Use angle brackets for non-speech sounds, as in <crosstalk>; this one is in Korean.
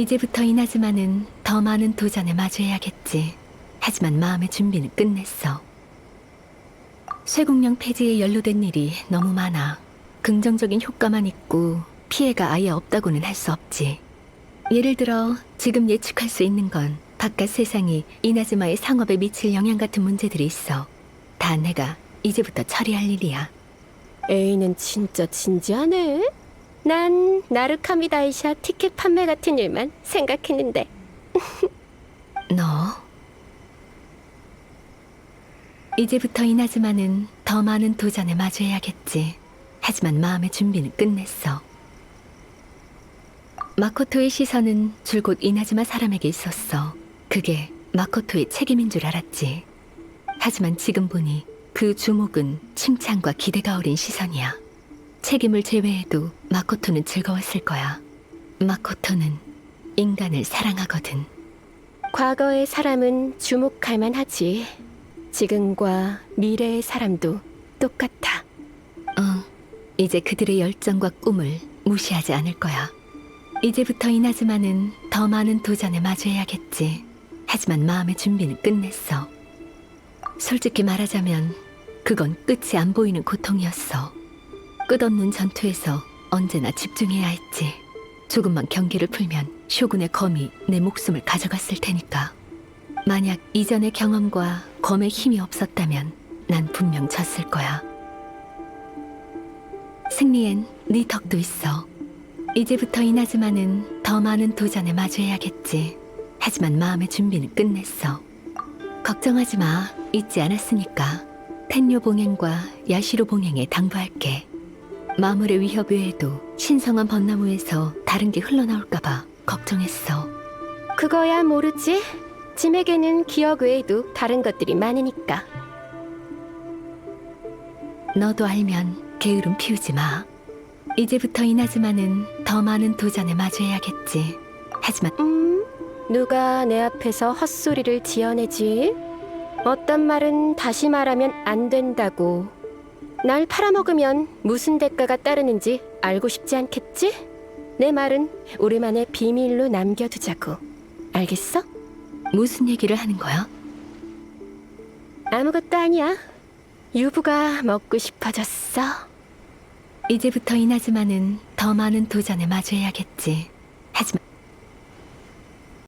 이제부터 이나즈마는 더 많은 도전에 마주해야겠지. 하지만 마음의 준비는 끝냈어. 쇠공룡 폐지에 연루된 일이 너무 많아. 긍정적인 효과만 있고 피해가 아예 없다고는 할 수 없지. 예를 들어 지금 예측할 수 있는 건 바깥 세상이 이나즈마의 상업에 미칠 영향 같은 문제들이 있어. 다 내가 이제부터 처리할 일이야. 에이는 진짜 진지하네. 난 나루카미 다이샤 티켓 판매 같은 일만 생각했는데 <laughs> 너 이제부터 이나즈마는 더 많은 도전에 마주해야겠지. 하지만 마음의 준비는 끝냈어. 마코토의 시선은 줄곧 이나즈마 사람에게 있었어. 그게 마코토의 책임인 줄 알았지. 하지만 지금 보니 그 주목은 칭찬과 기대가 어린 시선이야. 책임을 제외해도 마코토는 즐거웠을 거야. 마코토는 인간을 사랑하거든. 과거의 사람은 주목할 만하지. 지금과 미래의 사람도 똑같아. 응, 이제 그들의 열정과 꿈을 무시하지 않을 거야. 이제부터 이나즈마는 더 많은 도전에 마주해야겠지. 하지만 마음의 준비는 끝냈어. 솔직히 말하자면 그건 끝이 안 보이는 고통이었어. 끝없는 전투에서 언제나 집중해야 했지. 조금만 경기를 풀면 쇼군의 검이 내 목숨을 가져갔을 테니까. 만약 이전의 경험과 검의 힘이 없었다면 난 분명 졌을 거야. 승리엔 네 덕도 있어. 이제부터 이나즈마는 더 많은 도전에 마주해야겠지. 하지만 마음의 준비는 끝냈어. 걱정하지 마. 잊지 않았으니까. 텐요 봉행과 야시로 봉행에 당부할게. 마물의 위협 외에도 신성한 벚나무에서 다른 게 흘러나올까봐 걱정했어. 그거야 모르지. 짐에게는 기억 외에도 다른 것들이 많으니까. 너도 알면 게으름 피우지 마. 이제부터 이나즈마는 더 많은 도전에 마주해야겠지. 하지만 음, 누가 내 앞에서 헛소리를 지어내지? 어떤 말은 다시 말하면 안 된다고. 날 팔아먹으면 무슨 대가가 따르는지 알고 싶지 않겠지? 내 말은 우리만의 비밀로 남겨두자고. 알겠어? 무슨 얘기를 하는 거야? 아무것도 아니야. 유부가 먹고 싶어졌어. 이제부터 이나즈마는 더 많은 도전에 마주해야겠지. 하지만